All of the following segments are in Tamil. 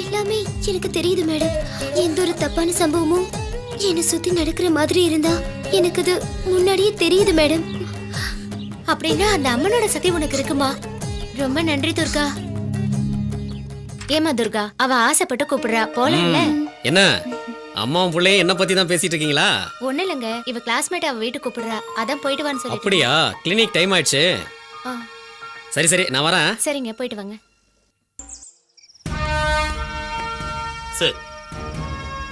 எல்லாமே எனக்கு தெரியுது மேடம். எந்த ஒரு தப்பான சம்பவமும் என்னை சுத்தி நடக்கிற மாதிரி இருந்தா எனக்கு அது முன்னாடியே தெரியுது மேடம். அப்படின்னா அந்த அம்மனோட சக்தி உனக்கு இருக்குமா? ரொம்ப நன்றி துர்கா. ஏமா துர்கா அவ ஆசைப்பட்டு கூப்பிடுறா. போலல்ல என்ன? அம்மாவும் பிள்ளையும் என்ன பத்தி தான் பேசிட்டு இருக்கீங்களா? ஒண்ணு இல்லைங்க. இவ கிளாஸ்மேட் அவ வீட்டுக்கு கூப்பிடுறா. அதான் போயிட்டு வான்னு சொல்லி அப்படியா? கிளினிக் டைம் ஆயிடுச்சு. சரி சரி நான் வரேன். சரிங்க போயிட்டு வாங்க. சரி.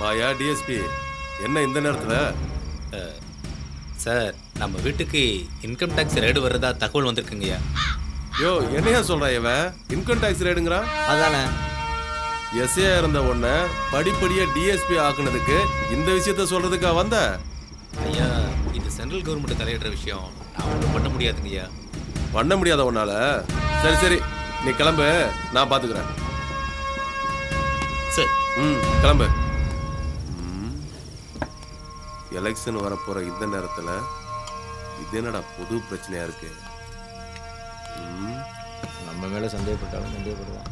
வாயா டிஎஸ்பி என்ன இந்த நேரத்துல? சார் நம்ம வீட்டுக்கு இன்கம் டேக்ஸ் ரெய்டு வர்றதா தகவல் வந்திருக்குங்கய்யா யோ என்னையா சொல்றான் இவன் இன்கம் டாக்ஸ் ரேடுங்கிறான் அதானே. எஸ்ஏ இருந்த உன்னை படிப்படியா டிஎஸ்பி ஆக்குனதுக்கு இந்த விஷயத்த சொல்றதுக்கா வந்த? ஐயா இது சென்ட்ரல் கவர்மெண்ட் தலையிடுற விஷயம். நான் ஒன்றும் பண்ண முடியாதுங்கய்யா பண்ண முடியாத உன்னால? சரி சரி நீ கிளம்பு. நான் பாத்துக்கிறேன். சார் ம் கிளம்பு. ம். எலெக்ஷன் வரப்போற இந்த நேரத்துல இது என்னடா புது பிரச்சனையா இருக்கு? ம். நம்ம மேல சந்தேகப்பட்டாலும் சந்தேகப்படுவான்.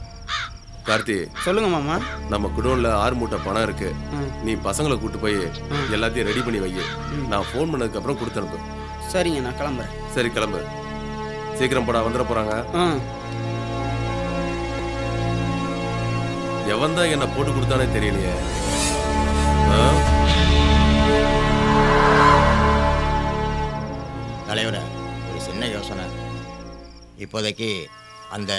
கார்த்தி. சொல்லுங்க மாமா. நம்ம குடோன்ல ஆறு மூட்டை பணம் இருக்கு. நீ பசங்களை கூட்டு போய் எல்லாத்தையும் ரெடி பண்ணி வை. நான் ஃபோன் பண்ணதுக்கு அப்புறம் கொடுத்து அனுப்பு. சரிங்க நான் கிளம்புறேன். சரி கிளம்பு. சீக்கிரம் போடா வந்துட போறாங்க. எவன் தான் என்ன போட்டு கொடுத்தானே தெரியலையே? தலைவரே ஒரு சின்ன யோசனை. இப்போதைக்கு அந்த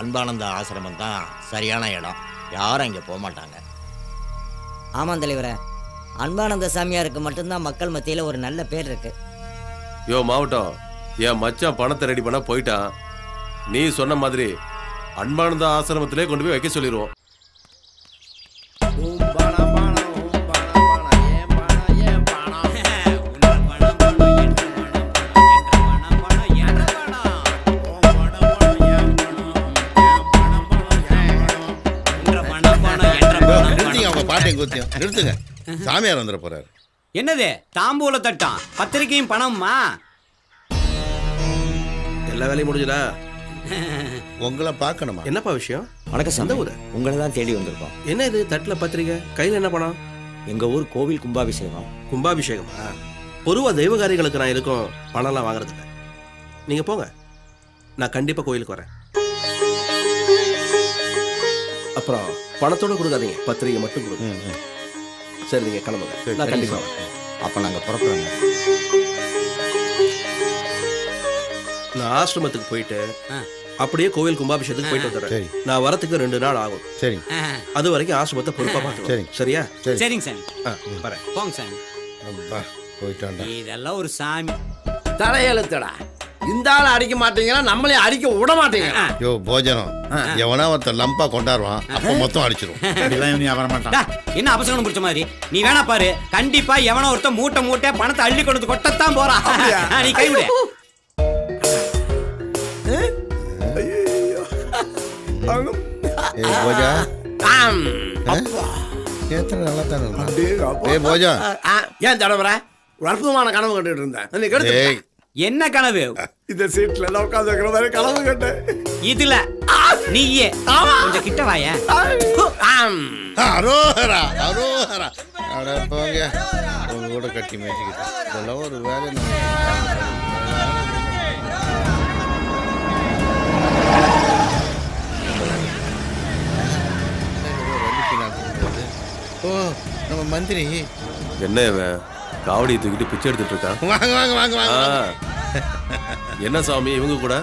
அன்பானந்த ஆசிரமம் தான் சரியான இடம். யாரும் இங்கே போக மாட்டாங்க. ஆமாம் தலைவரே அன்பானந்த சாமியாருக்கு மட்டும்தான் மக்கள் மத்தியில் ஒரு நல்ல பேர் இருக்கு. யோ மாவட்டம் என் மச்சான் பணத்தை ரெடி பண்ண போயிட்டான். நீ சொன்ன மாதிரி அன்பானந்த ஆசிரமத்திலே கொண்டு போய் வைக்க சொல்லிடுவோம் பாட்டையும் கூத்தியும். நிறுத்துங்க. சாமியார் வந்துட போறாரு. என்னது? தாம்பூல தட்டம். பத்திரிக்கையும் பணம்மா எல்லா வேலையும் முடிஞ்சதா? உங்களை பார்க்கணுமா? என்னப்பா விஷயம்? வணக்கம் சாமி. ஊரு? உங்களை தான் தேடி வந்திருக்கோம். என்ன இது? தட்டுல பத்திரிக்கை? கையில என்ன பணம்? எங்கள் ஊர் கோவில் கும்பாபிஷேகம். கும்பாபிஷேகமா? பொதுவா தெய்வ காரியங்களுக்கு நான் இருக்கும் பணம்லாம் வாங்குறது இல்ல நீங்க போங்க. நான் கண்டிப்பா கோயிலுக்கு வரேன். அப்புறம் பணத்தோட கொடுக்காதீங்க. பத்திரிக்கை மட்டும் கொடுங்க. சரி நீங்க கிளம்புங்க. நான் சரி, கண்டிப்பா சார். வரேன். அப்போ நாங்கள் புறப்படுறோங்க. நான் ஆசிரமத்துக்கு போயிட்டு அப்படியே கோவில் கும்பாபிஷேகத்துக்கு போயிட்டு வந்துடுறேன். சரி. நான் வரத்துக்கு ரெண்டு நாள் ஆகும். சரி அது வரைக்கும் ஆசிரமத்தை பொறுப்பா சரி. பார்த்துக்கோங்க சரியா? சரி. சரிங்க சாமி. ஆ, வரேன். போங்க சாமி. அப்பா போயிட்டான்டா இதெல்லாம் ஒரு சாமி. தலையெழுத்தடா. இந்த ஆள் அடிக்க மாட்டீங்கன்னா நம்மளே அடிக்க விட மாட்டீங்க. யோ போஜனம். எவனா ஒருத்தன் லம்பா கொண்டாடுவான். அப்போ மொத்தம் அடிச்சிரும். டா, என்ன அபசகனம் பிடிச்ச மாதிரி? நீ வேணா பாரு. கண்டிப்பா எவனோ ஒருத்தன் மூட்டை மூட்டை பணத்தை அள்ளி கொண்டு கொட்டத்தான் போறான். நீ கைவிடு ஏய் போஜா. ஏத்தனை நல்லா தானே போஜா. ஏன் தடவர ஒரு அற்புதமான கனவு கண்டுட்டு இருந்தேன். நீ கெடுத்து ஏய் என்ன கனவு? இந்த சீட்ல எல்லாம் உட்காந்து இருக்கிற மாதிரி கனவு கண்டேன். இதுல நீயே. கொஞ்சம் கிட்ட வாய. அரோஹரா அரோஹரா. அட போங்க. உங்க கூட கட்டி மேய்ச்சிக்கிட்டு இதெல்லாம் ஒரு வேலை ஓ நம்ம மந்திரி. என்ன இவன்? காவடியை தூக்கிட்டு பிச்சை எடுத்துட்டு இருக்கான் வாங்க வாங்க வாங்க ஆ. என்ன சாமி இவங்க கூட?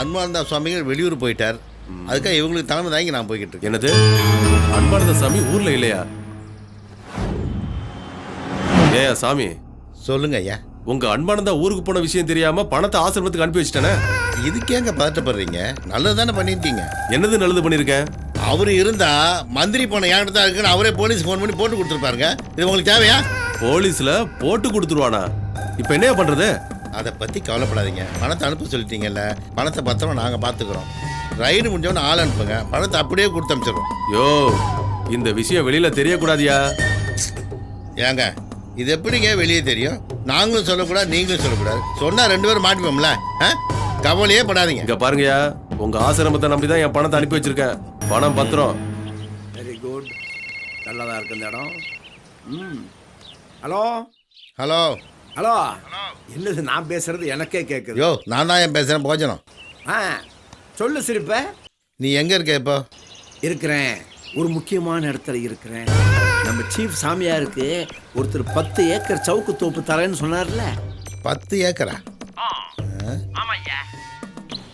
அன்பானந்தா சுவாமிகள் வெளியூர் போயிட்டார். அதுக்காக இவங்களுக்கு தலைமை தாங்கி நான் போய்கிட்டு இருக்கேன். என்னது? அன்பானந்த சாமி ஊர்ல இல்லையா? ஏயா சாமி. சொல்லுங்க ஐயா. உங்க அன்பானந்தா ஊருக்கு போன விஷயம் தெரியாம பணத்தை ஆசிரமத்துக்கு அனுப்பி வச்சிட்டானே? இதுக்கேங்க பதட்டப்படுறீங்க? நல்லது தானே பண்ணியிருக்கீங்க. என்னது நல்லது பண்ணிருக்கேன் அவர் இருந்தா மந்திரி பணம் என்கிட்ட தான் இருக்குன்னு அவரே போலீஸ் ஃபோன் பண்ணி போட்டு கொடுத்துருப்பாருங்க. இது உங்களுக்கு தேவையா? போலீஸ்ல போட்டு கொடுத்துருவானா? இப்ப என்ன பண்றது? அதை பற்றி கவலைப்படாதீங்க. பணத்தை அனுப்ப சொல்லிட்டீங்கல்ல. பணத்தை பத்திரம் நாங்கள் பார்த்துக்குறோம் ரைடு முடிஞ்சவொன்னே ஆள் அனுப்புங்க. பணத்தை அப்படியே கொடுத்து அனுப்பிச்சிடுறோம் யோ இந்த விஷயம் வெளியில தெரியக்கூடாதியா? ஏங்க இது எப்படிங்க வெளியே தெரியும்? நாங்களும் சொல்லக்கூடாது நீங்களும் சொல்லக்கூடாது. சொன்னால் ரெண்டு பேரும் மாட்டிப்போம்ல? ஆ? கவலையே படாதீங்க. இங்க பாருங்கயா உங்க ஆசிரமத்தை நம்பி தான் என் பணத்தை அனுப்பி வச்சிருக்கேன். பணம் பத்திரம். வெரி குட் நல்லதா இருக்கு இந்த இடம். ம். ஹலோ? ஹலோ. ஹலோ? என்னது நான் பேசுறது எனக்கே கேட்குது யோ நான் தான் என் பேசுகிறேன் போஜனம். ஆ சொல்லு சிரிப்ப. நீ எங்கே இருக்க இப்போ? இருக்கிறேன். ஒரு முக்கியமான இடத்துல இருக்கிறேன். நம்ம சீஃப் சாமியாருக்கு ஒருத்தர் பத்து ஏக்கர் சவுக்கு தோப்பு தரேன்னு சொன்னார்ல. பத்து ஏக்கரா?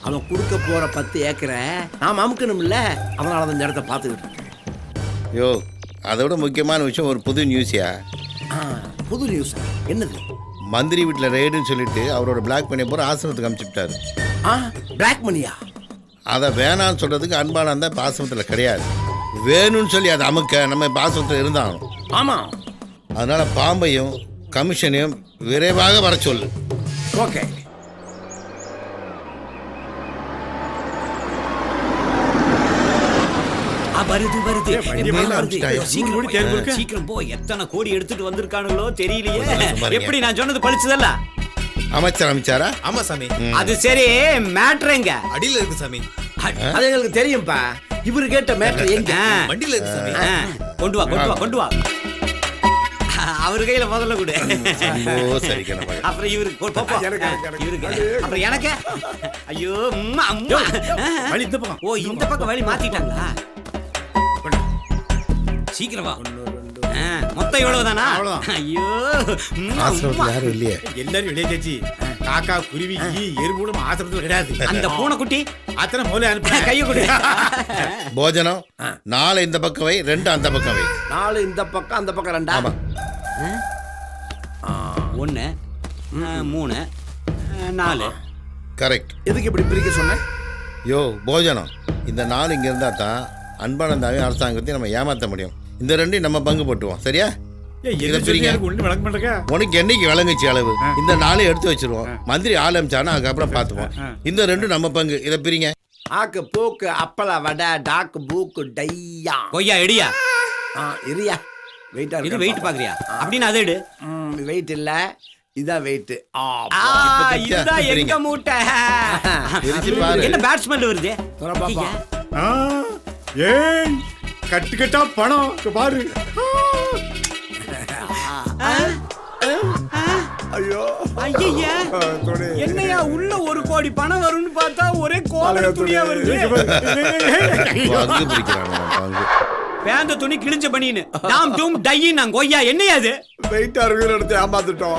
அவன் கொடுக்க போற பத்து ஏக்கரை நாம் அமுக்கணும்ல. அதனால தான் இந்த இடத்த பார்த்துக்கிட்டு இருக்கேன். யோ அதோட முக்கியமான விஷயம் ஒரு புது நியூஸியா புது நியூஸ் என்னது? மந்திரி வீட்டில் ரெய்டுன்னு சொல்லிட்டு அவரோட பிளாக் பண்ணி போகிற ஆசிரமத்துக்கு அனுப்பிச்சுட்டாரு ஆ பிளாக் மணியா அதை வேணான்னு சொல்கிறதுக்கு அன்பானந்த இப்போ ஆசிரமத்தில் கிடையாது. வேணும்னு சொல்லி அதை அமுக்க நம்ம இப்போ ஆசிரமத்தில் இருந்தாலும் ஆமா. அதனால் பாம்பையும் கமிஷனையும் விரைவாக வர சொல்லு. ஓகே ஆ, வருது வருது? சீக்கிரம் சீக்கிரம் போ எத்தனை கோடி எடுத்துட்டு வந்திருக்கானுங்களோ தெரியலையே. எப்படி நான் சொன்னது பழிச்சதல்ல அமைச்சர் அமைச்சாரா ஆமா சாமி. அது சரி மேட்ருங்க அடியில இருக்கு சாமி. அது எங்களுக்கு தெரியும்ப்பா இவரு கேட்ட மேட்டர் எங்க? வண்டியில இருக்கு சாமி. கொண்டு வா கொண்டு வா கொண்டு வா. அவர் கையில முதல்ல கொடு. அப்புறம் இவருக்கு போ, போ, போ. எனக்கு, எனக்கு, எனக்கு. இவருக்கு அப்புறம் எனக்கு? ஐயோ அம்மா அம்மா. வழி இந்த பக்கம். ஓ இந்த பக்கம் வழி மாத்திட்டாங்களா? சீக்கிரம் வா. ஆ, மொத்தம் இவ்வளவுதானா ஐயோ. ஆசிரமத்தில் யாரும் இல்லையே. எல்லாரும் வெளியே காக்கா குருவிக்கு எறும்புடும் ஆசிரமத்தில் கிடையாது. அந்த பூனைக்குட்டி அத்தனை முதல்ல அனுப்பி கையை கொடு. போஜனம் நாலு இந்த பக்கம் வை ரெண்டு அந்த பக்கம் வை. நாலு இந்த பக்கம் அந்த பக்கம் ரெண்டா? ஆமா. ஒன்று மூணு ஆ, நாலு. கரெக்ட். எதுக்கு இப்படி பிரிக்க சொன்னேன் யோ போஜனம் இந்த நாலு இங்கே இருந்தால் தான் அன்பானந்தாவையும் அரசாங்கத்தையும் நம்ம ஏமாற்ற முடியும். இந்த ரெண்டையும் நம்ம பங்கு போட்டுவோம். சரியா? உனக்கு என்னைக்கு விளங்குச்சு அளவு? இந்த நாளையும் எடுத்து வச்சிருவோம். மந்திரி ஆரம்பிச்சானா அதுக்கப்புறம் பார்த்துப்போம். இந்த ரெண்டும் நம்ம பங்கு. இதை பிரிங்க. ஆக்கு பூக்கு அப்பள வடை டாக்கு பூக்கு டையா. கொய்யா எடியா ஆ இரியா. வெயிட்டா இது வெயிட் பாக்குறியா? அப்படின்னு அதை எடு. வெயிட் இல்ல. இதான் வெயிட் ஆ இதுதான் எங்க மூட்டை. என்ன பேட்ஸ்மேன் வருது? ஏய் கட்டு கட்டா பணம். இங்க பாரு. ஐயோ. தொடு. என்னையா உள்ள ஒரு கோடி பணம் வரும்னு பார்த்தா ஒரே கோவல துணியா வருது. பேந்த துணி கிழிஞ்ச பண்ணின்னு டாம் டூம் டையின் நான் கொய்யா என்னையா அது வெயிட்டா இருக்கிற எடுத்து ஏமாத்துட்டோம்.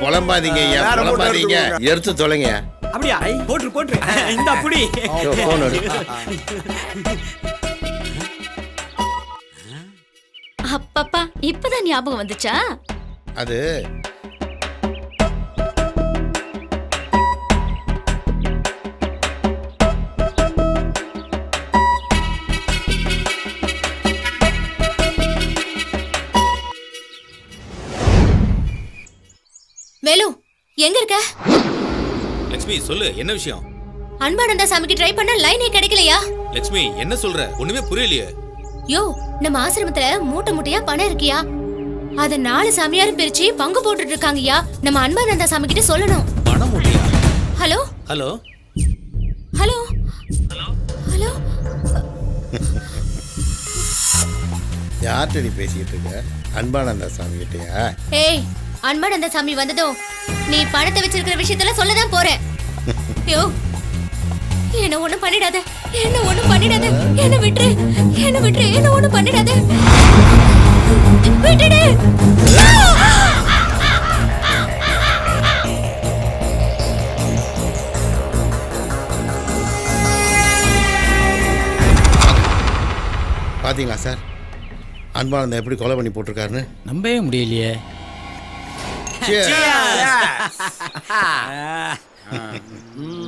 புலம்பாதீங்க ஐயா எடுத்துக்கோங்க. எடுத்து தொலைங்க அப்படியா? போட்டு போட்டு இந்த அப்படி அப்பப்பா இப்பதான் ஞாபகம் வந்துச்சா? அது வேலு எங்க இருக்க? லட்சுமி சொல்லு என்ன விஷயம்? அன்பானந்தா சாமிக்கு ட்ரை பண்ண லைனே கிடைக்கலையா? லட்சுமி என்ன சொல்ற? ஒண்ணுமே புரியலையே. யோ நம்ம ஆசிரமத்துல மூட்டை மூட்டையா பணம் இருக்கியா? அத நாலு சாமியாரும் பிரிச்சு பங்கு போட்டுட்டு இருக்காங்கய்யா. நம்ம அன்பானந்தா சாமி கிட்ட சொல்லணும். பணம் முடியா ஹலோ? ஹலோ? ஹலோ? ஹலோ? யார்கிட்ட நீ பேசிக்கிட்டு இருக்க? அன்பானந்தா சாமி கிட்டயா ஏய் அன்பானந்தா சாமி வந்ததும் நீ பணத்தை வச்சிருக்கிற விஷயத்துல சொல்லதான் போறேன். யோ என்ன ஒண்ணும் பண்ணிடாத. என்ன ஒண்ணும் பண்ணிடாத. என்ன விட்டுரு. என்ன விட்டுரு. என்ன ஒண்ணும் பண்ணிடாத. விட்டுடு. பாத்தீங்களா சார்? அன்பானந்தா எப்படி கொலை பண்ணி போட்டிருக்காருன்னு? நம்பவே முடியலையே. Cheers.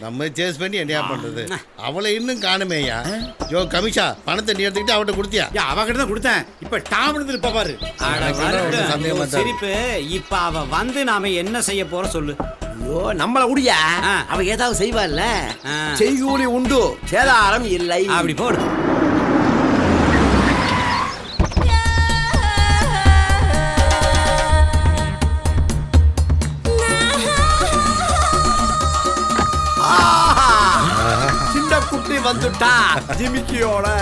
நம்ம சேஸ் பண்ணி என்னையா பண்றது? அவளை இன்னும் காணுமேயா யோ கமிஷா பணத்தை நீ எடுத்துக்கிட்டு அவட்ட கொடுத்தியா? யா அவகிட்ட தான் கொடுத்தேன். இப்ப டாம் இருப்பாரு அட எனக்கு என்ன ஒரு வரட்டும். சந்தேகமா உன் தான் சிரிப்பு. இப்ப அவ வந்து நாம என்ன செய்ய போறோம் சொல்லு. ஐயோ நம்மள உடியா. அவ ஏதாவது செய்வாள்ல? ஆ. செய்கூலி உண்டு. சேதாரம் இல்லை. அப்படி போடு. ജമിക്കോളെ